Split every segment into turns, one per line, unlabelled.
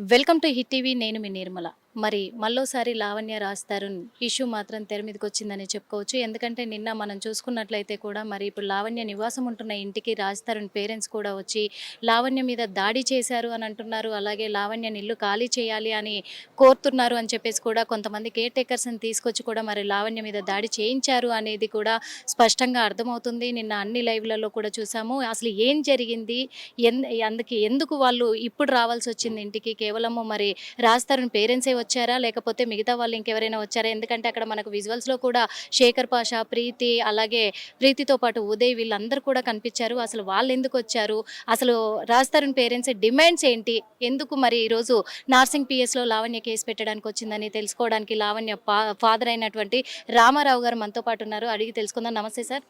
Welcome to hit TV నేను మీ నిర్మల. మరి మళ్ళోసారి లావణ్య రాస్తారు. ఇష్యూ మాత్రం తెర మీదకి వచ్చిందని చెప్పుకోవచ్చు. ఎందుకంటే నిన్న మనం చూసుకున్నట్లయితే కూడా మరి ఇప్పుడు లావణ్య నివాసం ఉంటున్న ఇంటికి రాజ్ తరుణ్ పేరెంట్స్ కూడా వచ్చి లావణ్య మీద దాడి చేశారు అని అంటున్నారు. అలాగే లావణ్య ఇల్లు ఖాళీ చేయాలి అని కోరుతున్నారు అని చెప్పేసి కూడా కొంతమంది కేర్ టేకర్స్ని తీసుకొచ్చి కూడా మరి లావణ్య మీద దాడి చేయించారు అనేది కూడా స్పష్టంగా అర్థమవుతుంది. నిన్న అన్ని లైవ్లలో కూడా చూసాము. అసలు ఏం జరిగింది? ఎన్ అందుకే ఎందుకు వాళ్ళు ఇప్పుడు రావాల్సి వచ్చింది ఇంటికి? కేవలము మరి రాజ్ తరుణ్ పేరెంట్సే వచ్చారా? లేకపోతే మిగతా వాళ్ళు ఇంకెవరైనా వచ్చారా? ఎందుకంటే అక్కడ మనకు విజువల్స్లో కూడా శేఖర్ పాషా ప్రీతి అలాగే ప్రీతితో పాటు ఉదయ్ వీళ్ళందరూ కూడా కనిపించారు. అసలు వాళ్ళు ఎందుకు వచ్చారు? అసలు రాజ్ తరుణ్ పేరెంట్స్ డిమాండ్స్ ఏంటి? ఎందుకు మరి ఈరోజు నార్సింగ్ పిఎస్లో లావణ్య కేసు పెట్టడానికి వచ్చిందని తెలుసుకోవడానికి లావణ్య ఫాదర్ అయినటువంటి రామారావు గారు మనతో పాటు ఉన్నారు. అడిగి తెలుసుకుందాం. నమస్తే సార్.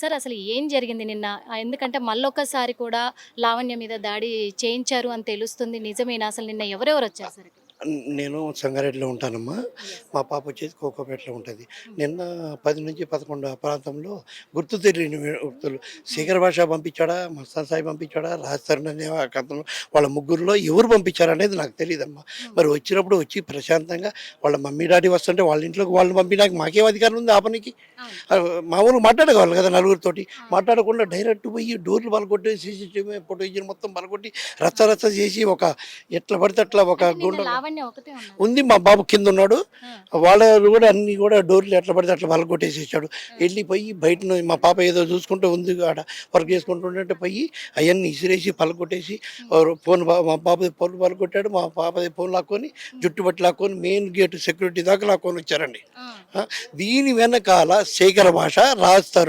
సార్ అసలు ఏం జరిగింది నిన్న? ఎందుకంటే మళ్ళొక్కసారి కూడా లావణ్య మీద దాడి చేయించారు అని తెలుస్తుంది. నిజమేనా? అసలు నిన్న ఎవరెవరు వచ్చారు సార్? ఇక్కడ?
నేను సంగారెడ్డిలో ఉంటానమ్మా. మా పాప వచ్చేసి కోకోపేటలో ఉంటుంది. నిన్న పది నుంచి పదకొండు ప్రాంతంలో గుర్తు తెలియని వ్యక్తులు శేఖర్ భాష పంపించాడా మస్తాన్ సాయి పంపించాడా రాజస్థాన్ అనే ఆ కథను వాళ్ళ ముగ్గురులో ఎవరు పంపించారు అనేది నాకు తెలియదమ్మా. మరి వచ్చినప్పుడు వచ్చి ప్రశాంతంగా వాళ్ళ మమ్మీ డాడీ వస్తుంటే వాళ్ళ ఇంట్లోకి వాళ్ళని పంపినాక మాకేం అధికారం ఉంది ఆపనికి. మామూలు మాట్లాడగలరు కదా నలుగురితోటి. మాట్లాడకుండా డైరెక్ట్ పోయి డోర్లు బలకొట్టి సీసీటీవీ ఫుటేజ్ మొత్తం బలకొట్టి రచ్చ రచ్చ చేసి ఒక ఎట్లా పడితే అట్లా ఒక గుండె ఉంది మా బాబు కింద ఉన్నాడు. వాళ్ళు కూడా అన్ని కూడా డోర్లు ఎట్లా పడితే అట్లా బలకొట్టేసేసాడు వెళ్ళిపోయి బయట మా పాప ఏదో చూసుకుంటూ ఉంది ఆడ వర్క్ చేసుకుంటుంటే పోయి అవన్నీ ఇసిరేసి పలకొట్టేసి ఫోన్ మా పాపది ఫోన్ పలకొట్టాడు మా పాపది ఫోన్ లాక్కొని జుట్టు బట్టి లాక్కొని మెయిన్ గేట్ సెక్యూరిటీ దాకా లాక్కొని వచ్చారండి. దీని వెనకాల శేఖర భాష రాస్తారు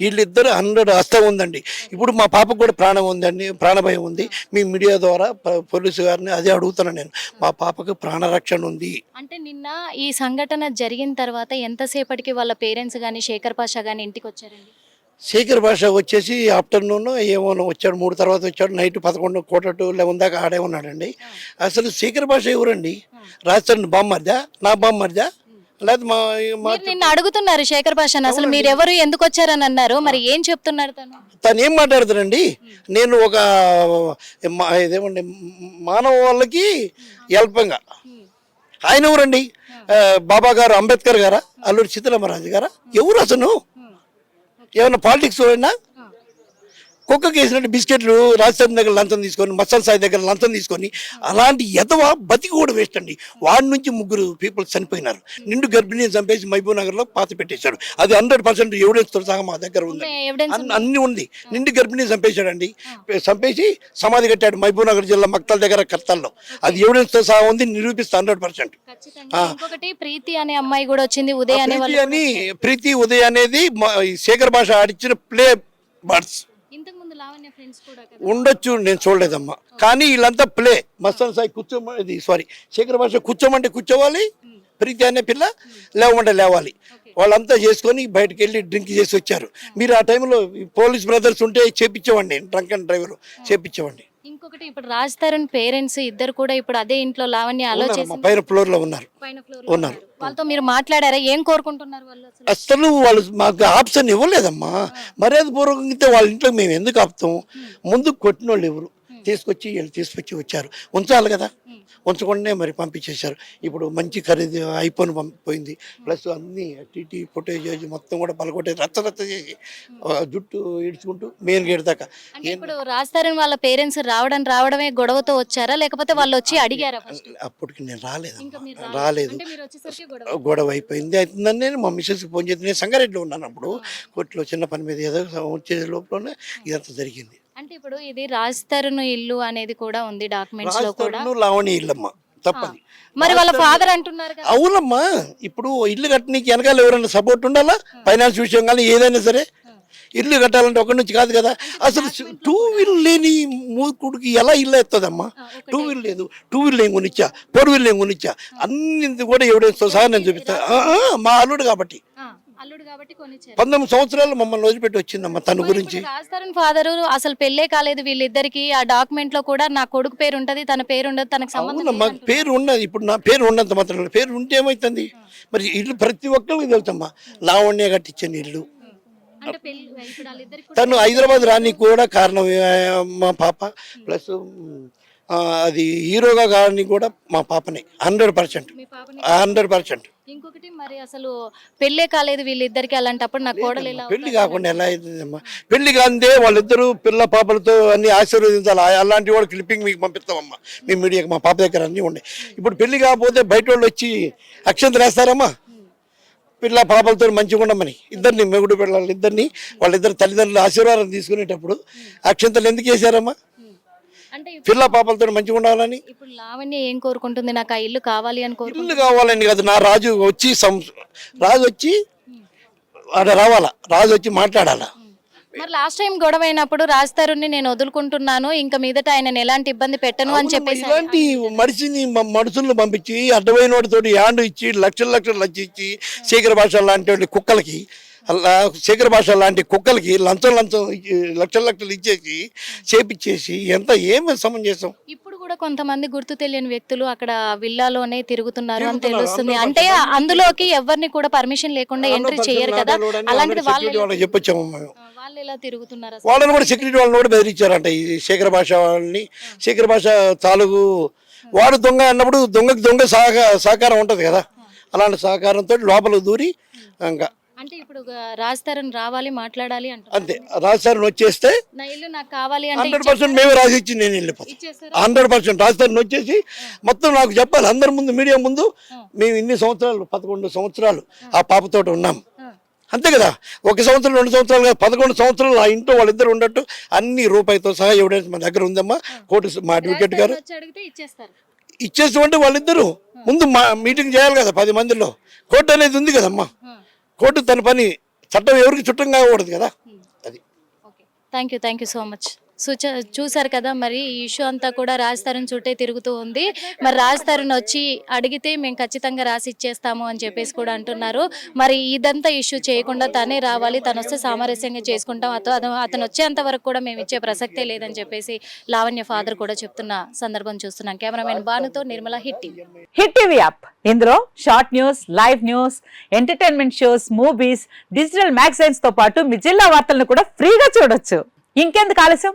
వీళ్ళిద్దరు హండ్రెడ్ హస్తం ఉందండి. ఇప్పుడు మా పాపకు కూడా ప్రాణం ఉందండి ప్రాణభయం ఉంది. మీ మీడియా ద్వారా పోలీసు గారిని అదే అడుగుతున్నాను నేను. మా పాపకు ప్రాణరక్షణ ఉంది.
అంటే నిన్న ఈ సంఘటన జరిగిన తర్వాత ఎంతసేపటికి వాళ్ళ పేరెంట్స్ కానీ శేఖర్ పాషా కానీ ఇంటికి వచ్చారండి?
శేఖర్ భాష వచ్చేసి ఆఫ్టర్నూన్ ఏమో వచ్చాడు మూడు తర్వాత వచ్చాడు నైట్ పదకొండు కోట టు లెవెన్ దాకా ఆడే ఉన్నాడండి. అసలు శేఖర్ భాష ఎవరండి? రాజస్థాన్ బామ్మర్దా? నా బామ్మర్దా? లేదా మా మా
మీరు నిన్న అడుగుతున్నారు శేఖర్ పాషాని అసలు మీరు ఎవరు ఎందుకు వచ్చారని అన్నారు. మరి ఏం చెప్తున్నారు తను?
తను ఏం మాట్లాడతాడండి నేను ఒక మా- ఇదేమండి మానవ వాళ్ళకి అల్పంగా ఆయన ఎవరండి? ఆ, బాబా గారు అంబేద్కర్ గారా? అల్లూరి సీతారామరాజు గారా? ఎవరు అసలు? ఏమన్నా పాలిటిక్స్ అయినా కుక్కకి వేసినట్టు బిస్కెట్లు రాజస్థాన్ దగ్గర లంచం తీసుకొని మసాల్ సాయి దగ్గర లంచం తీసుకొని అలాంటి ఎదవ బతికి కూడా వేస్ట్ అండి. వాడి నుంచి ముగ్గురు పీపుల్ చనిపోయినారు. నిండు గర్భిణిని చంపేసి మహబూబ్ నగర్లో పాత పెట్టేశాడు. అది హండ్రెడ్ పర్సెంట్ ఎవిడెన్స్తో సహా మా దగ్గర ఉంది.
ఎవిడెన్స్
అన్ని ఉంది. నిండు గర్భిణి చంపేశాడండి. చంపేసి సమాధి కట్టాడు మహబూబ్ నగర్ జిల్లా మక్తల్ దగ్గర కర్తల్లో. అది ఎవిడెన్స్తో సహా ఉంది నిరూపిస్తా హండ్రెడ్ పర్సెంట్
ప్రీతి అనే అమ్మాయి కూడా వచ్చింది ఉదయ్ అనే
ప్రీతి
వాళ్ళు
అని ప్రీతి ఉదయ్ అనేది శేఖర్ భాష ఆడిచ్చిన ప్లే బర్డ్స్. ఉండొచ్చు నేను చూడలేదమ్మా. కానీ వీళ్ళంతా ప్లే. మస్తాన్ సాయి కూర్చోమ ఇది సారీ శేఖర్ భాష కూర్చోమంటే కూర్చోవాలి ప్రీతి అనే పిల్ల లేవమంటే లేవాలి. వాళ్ళంతా చేసుకొని బయటకు వెళ్ళి డ్రింక్ చేసి వచ్చారు. మీరు ఆ టైంలో పోలీస్ బ్రదర్స్ ఉంటే చేపించేవాడిని డ్రంక్ అండ్ డ్రైవర్ చేపించేవాడిని
ఇంకొకటి ఇప్పుడు రాజ్ తరుణ్ పేరెంట్స్ ఇద్దరు కూడా ఇప్పుడు అదే ఇంట్లో లావణ్య అలో చేసి
పైన ఫ్లోర్లో ఉన్నారు. ఉన్నారు.
వాళ్ళతో మీరు మాట్లాడారా? ఏం కోరుకుంటున్నారు వాళ్ళు అసలు?
అసలు వాళ్ళు మాకు ఆప్షన్ ఇవ్వలేదమ్మా. మర్యాద పూర్వకంగా వాళ్ళ ఇంట్లో మేము ఎందుకు ఆపుతాం? ముందు కొట్టిన వాళ్ళు ఎవరు తీసుకొచ్చి వీళ్ళు తీసుకొచ్చి వచ్చారు. ఉంచాలి కదా? ఉంచకుండానే మరి పంపించేశారు. ఇప్పుడు మంచి ఖరీదు ఐఫోన్ పంపిపోయింది ప్లస్ అన్ని టీటీ ఫుటేజ్ మొత్తం కూడా పలకొట్టే రచ్చ రచ్చ చేసి జుట్టు ఇడుచుకుంటూ మెయిన్ గేట్ దాకా.
ఇప్పుడు రాజ్ తరుణ్ వాళ్ళ పేరెంట్స్ రావడం రావడమే గొడవతో వచ్చారా? లేకపోతే వాళ్ళు వచ్చి అడిగారా
అప్పటికి నేను రాలేదు.
వచ్చేసరికి గొడవ.
గొడవ అయిపోయింది. అవుతుందని నేను మా మిస్సెస్కి ఫోన్ చేసి నేను సంగారెడ్డిలో ఉన్నాను అప్పుడు. కోర్టులో చిన్న పని మీద ఏదో వచ్చే లోపలనే ఇదంతా జరిగింది.
అంటే ఇప్పుడు ఇది రాజ్ తరుణ్ ఇల్లు అనేది కూడా ఉంది డాక్యుమెంట్స్లో కూడా.
రాజస్థాను లావణి ఇల్లమ్మ తప్పది.
మరి వాళ్ళ ఫాదర్ అంటున్నారు కదా.
అవునమ్మా ఇప్పుడు ఇల్లు కట్టనీకి వెనకాల ఎవరైనా సపోర్ట్ ఉండాలా? ఫైనాన్స్ విషయం కానీ ఏదైనా సరే. ఇల్లు కట్టాలంటే ఒకటి నుంచి కాదు కదా. అసలు టూ వీల్ లేని మూకుడికి ఎలా ఇల్లు ఎత్తదమ్మా? టూ వీల్ లేదు. టూ వీల్ ఏం కొనిచ్చా? ఫోర్ వీల్ ఏం కొనిచ్చా? అన్ని కూడా ఎవడేస్తో సహా నేను చూపిస్తా ఆ, ఆ, మా అల్లుడు కాబట్టి.
అల్లుడు కాబట్టి కొనిచ్చారు.
పంతొమ్మిది సంవత్సరాలు మమ్మల్ని వదిలిపెట్టి వచ్చిందమ్మా తన గురించి.
రాజ్ తరుణ్ ఫాదర్ అసలు పెళ్ళే కాలేదు వీళ్ళిద్దరికి. ఆ డాక్యుమెంట్లో కూడా నా కొడుకు పేరు ఉంటది తన పేరు ఉండదు తనకు సంబంధం లేదంటున్నారు.
పేరు ఉన్నది ఇప్పుడు నా పేరు ఉన్నంత మాత్రం. పేరు ఉంటే ఏమవుతుంది మరి ఇల్లు ప్రతి ఒక్కరికి తెలుసమ్మా లావణ్య కట్టించిన ఇల్లు.
పెళ్ళి
తను హైదరాబాద్ రానికి కూడా కారణం మా పాప ప్లస్ అది హీరోగా కానీ కూడా మా పాపనే హండ్రెడ్ పర్సెంట్. Hundred percent.
ఇంకొకటి మరి అసలు పెళ్ళే కాలేదు వీళ్ళిద్దరికి అలాంటప్పుడు నా కోడలు ఎలా
పెళ్ళి కాకుండా ఎలా అవుతుందమ్మా పెళ్ళి కాందే వాళ్ళిద్దరూ పిల్ల పాపలతో అన్ని ఆశీర్వదించాలి. అలాంటి వాడు క్లిప్పింగ్ మీకు పంపిస్తామమ్మా. మీ మీడియాకి మా పాప దగ్గర అన్నీ ఉన్నాయి. ఇప్పుడు పెళ్ళి కాకపోతే బయట వాళ్ళు వచ్చి అక్షంతలు వేస్తారమ్మా. పిల్ల పాపలతో మంచిగా ఉండమని. ఇద్దరిని మెగుడు పిల్లలు ఇద్దరిని వాళ్ళిద్దరు తల్లిదండ్రుల ఆశీర్వాదం తీసుకునేటప్పుడు అక్షంతలు ఎందుకు వేశారమ్మా?
ఇప్పుడు-
పిల్ల పాపలతో మంచిగా ఉండాలని?
ఇప్పుడు లావణ్య ఏం కోరుకుంటుంది? నాకు ఆ ఇల్లు కావాలి అని
ఇల్లు కావాలని కాదు. నా రాజు వచ్చి సం రాజు వచ్చి ఆడ రావాలా? రాజు వచ్చి మాట్లాడాలా?
మరి లాస్ట్ టైం గొడవ అయినప్పుడు రాజధారుని నేను వదులుకుంటున్నాను. ఇంకా మీదట ఆయన ఎలాంటి ఇబ్బంది పెట్టను అని చెప్పేసి
ఇలాంటి మనిషిని మ- మనుషులను పంపించి అడ్డమైన వాడితోటి యాండు ఇచ్చి లక్షల లక్షలు లంచం ఇచ్చి శేఖర భాష లాంటి వాడి కుక్కలకి శేఖర భాష లాంటి కుక్కలకి లంచం లంచం లక్షల లక్షలు ఇచ్చేసి చేపిచ్చేసి ఎంత ఏమి సమం చేసాం
ఇప్పుడు కూడా కొంతమంది గుర్తు తెలియని వ్యక్తులు అక్కడ విల్లాలోనే తిరుగుతున్నారు అని తెలుస్తుంది. అంటే అందులోకి ఎవరిని కూడా పర్మిషన్ లేకుండా ఎంట్రీ చేయరు కదా. అలాంటిది వాళ్ళు
చెప్పొచ్చాము మేము.
వాళ్ళు ఎలా తిరుగుతున్నారు అసలు?
వాళ్ళని కూడా సెక్యూరిటీ వాళ్ళని కూడా బెదిరించారంట ఈ శేఖర భాష వాళ్ళని. శేఖర భాష తాలూకు వాడు దొంగ అన్నప్పుడు దొంగకి దొంగ సహక సహకారం ఉంటుంది కదా. అలాంటి సహకారంతో లోపల దూరి ఇంకా
అంటే ఇప్పుడు రాజధారని రావాలి మాట్లాడాలి అంటారు
అంతే. రాజధాని వచ్చేస్తే
నా ఇల్లు నాకు కావాలి అంటే
హండ్రెడ్ పర్సెంట్ మేమే రాసి ఇచ్చి నేను వెళ్ళిపోతాను
ఇచ్చేస్తారా?
Hundred percent. రాజధాని వచ్చేసి మొత్తం నాకు చెప్పాలి. అందరి ముందు మీడియా ముందు మేము ఇన్ని సంవత్సరాలు పదకొండు సంవత్సరాలు ఆ. పాపతోటి ఉన్నాం. అంతే కదా? ఒక సంవత్సరం రెండు సంవత్సరాలు కాదు పదకొండు సంవత్సరాలు ఆ ఇంట్లో వాళ్ళిద్దరు ఉన్నట్టు అన్ని రూపాయితో సహా ఎవిడెన్స్ మా దగ్గర ఉందమ్మా. కోర్టు మా అడ్వకేట్ గారు.
వచ్చి అడిగితే ఇచ్చేస్తారు.
ఇచ్చేసామంటే వాళ్ళిద్దరు ముందు మా మీటింగ్ చేయాలి కదా పది మందిలో. కోర్టు అనేది ఉంది కదమ్మా. కోర్టు తన పని చట్టం ఎవరికి చుట్టం కాకూడదు కదా. అది
okay thank you thank you so much సూచ చూసారు కదా మరి ఈ ఇష్యూ అంతా కూడా రాజ్ తరుణ్ చుట్టే తిరుగుతూ ఉంది. మరి రాజ్ తరుణ్ వచ్చి అడిగితే మేము ఖచ్చితంగా రాసి ఇచ్చేస్తాము అని చెప్పేసి కూడా అంటున్నారు. మరి ఇదంతా ఇష్యూ చేయకుండా తనే రావాలి తను వస్తే సామరస్యంగా చేసుకుంటాం. అతను అతను వచ్చేంత వరకు కూడా మేము ఇచ్చే ప్రసక్తే లేదని చెప్పేసి లావణ్య ఫాదర్ కూడా చెప్తున్న సందర్భం చూస్తున్నాం. కెమెరామెన్ బానుతో నిర్మల హిట్టి
హిట్ టీవీ యాప్. ఇందులో short news live news entertainment shows movies digital మ్యాగజైన్స్తో పాటు మీ జిల్లా వార్తలను కూడా ఫ్రీగా చూడొచ్చు. ఇంకెందుకు ఆలస్యం?